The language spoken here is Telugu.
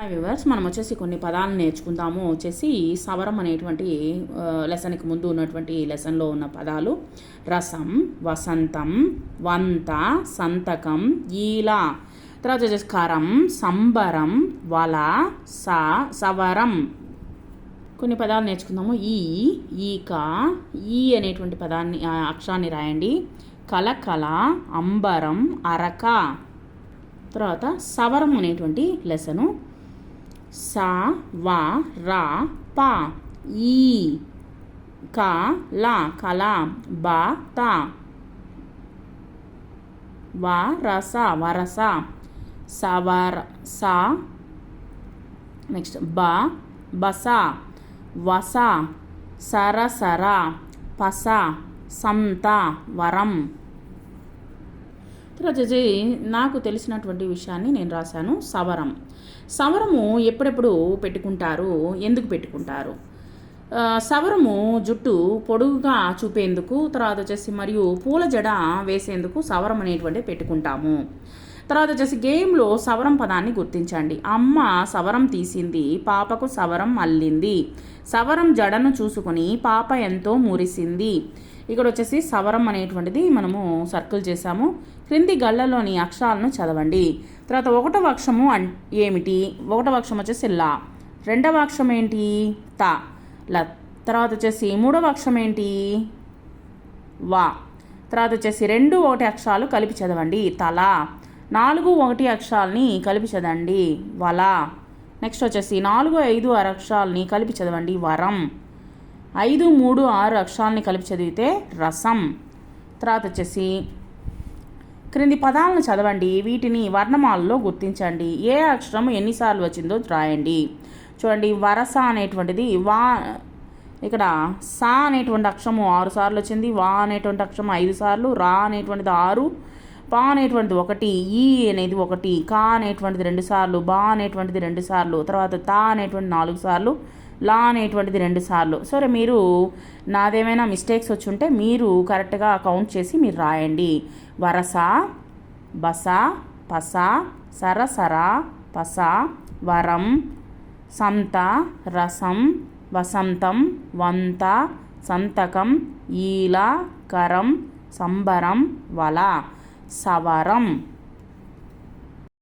హాయ్ వ్యూవర్స్ మనం వచ్చేసి కొన్ని పదాలు నేర్చుకుందాము. వచ్చేసి సవరం అనేటువంటి లెసన్కి ముందు ఉన్నటువంటి లెసన్లో ఉన్న పదాలు. రసం వసంతం వంత సంతకం ఈల. తర్వాత వచ్చేసి కరం సంబరం వల స సవరం. కొన్ని పదాలు నేర్చుకుందాము. ఈ ఈక ఈ అనేటువంటి పదాన్ని అక్షరాన్ని రాయండి. కలకల అంబరం అరక. తర్వాత సవరం అనేటువంటి లెసను సా వా రా పా ఈ కా లా కల బ త. వా రస వరస. సవర స. నెక్స్ట్ బ బస. వస సరసర పస సంత వరం. తర్వాత వచ్చి నాకు తెలిసినటువంటి విషయాన్ని నేను రాశాను. సవరం. సవరము ఎప్పుడెప్పుడు పెట్టుకుంటారు? ఎందుకు పెట్టుకుంటారు? సవరము జుట్టు పొడుగుగా చూపేందుకు తర్వాత వచ్చేసి మరియు పూల జడ వేసేందుకు సవరం అనేటువంటి పెట్టుకుంటాము. తర్వాత వచ్చేసి గేమ్లో సవరం పదాన్ని గుర్తించండి. అమ్మ సవరం తీసింది పాపకు సవరం అల్లింది సవరం జడను చూసుకుని పాప ఎంతో మురిసింది. ఇక్కడ వచ్చేసి సవరం అనేటువంటిది మనము సర్కిల్ చేసాము క్రింది గళ్ళలోని అక్షరాలను చదవండి. తర్వాత ఒకటవ అక్షము అన్ ఏమిటి? ఒకటవ అక్షం వచ్చేసి లా. రెండవ అక్షం ఏంటి? త. ల. తర్వాత వచ్చేసి మూడవ అక్షం ఏంటి? వా. తర్వాత వచ్చేసి రెండు ఒకటి అక్షరాలు కలిపి చదవండి. తల. నాలుగు ఒకటి అక్షరాలని కలిపి చదవండి. వల. నెక్స్ట్ వచ్చేసి నాలుగు ఐదు అక్షరాలని కలిపి చదవండి. వరం. ఐదు మూడు ఆరు అక్షరాలని కలిపి చదివితే రసం. తర్వాత వచ్చేసి క్రింది పదాలను చదవండి. వీటిని వర్ణమాలలో గుర్తించండి. ఏ అక్షరం ఎన్నిసార్లు వచ్చిందో రాయండి. చూడండి వరస అనేటువంటిది వా ఇక్కడ సా అనేటువంటి అక్షరము ఆరు సార్లు వచ్చింది. వా అనేటువంటి అక్షరం ఐదు సార్లు. రా అనేటువంటిది ఆరు. పా అనేటువంటిది ఒకటి. ఈ అనేది ఒకటి. కా అనేటువంటిది రెండు సార్లు. బా అనేటువంటిది రెండు సార్లు. తర్వాత తా అనేటువంటి నాలుగు సార్లు. లా అనేటువంటిది రెండు సార్లు. సరే మీరు నాదేమైనా మిస్టేక్స్ వచ్చి ఉంటే మీరు కరెక్ట్గా కౌంట్ చేసి మీరు రాయండి. వరస బస పస సరసర పస వరం సంత రసం వసంతం వంత సంతకం ఈల కరం సంబరం వల సవరం.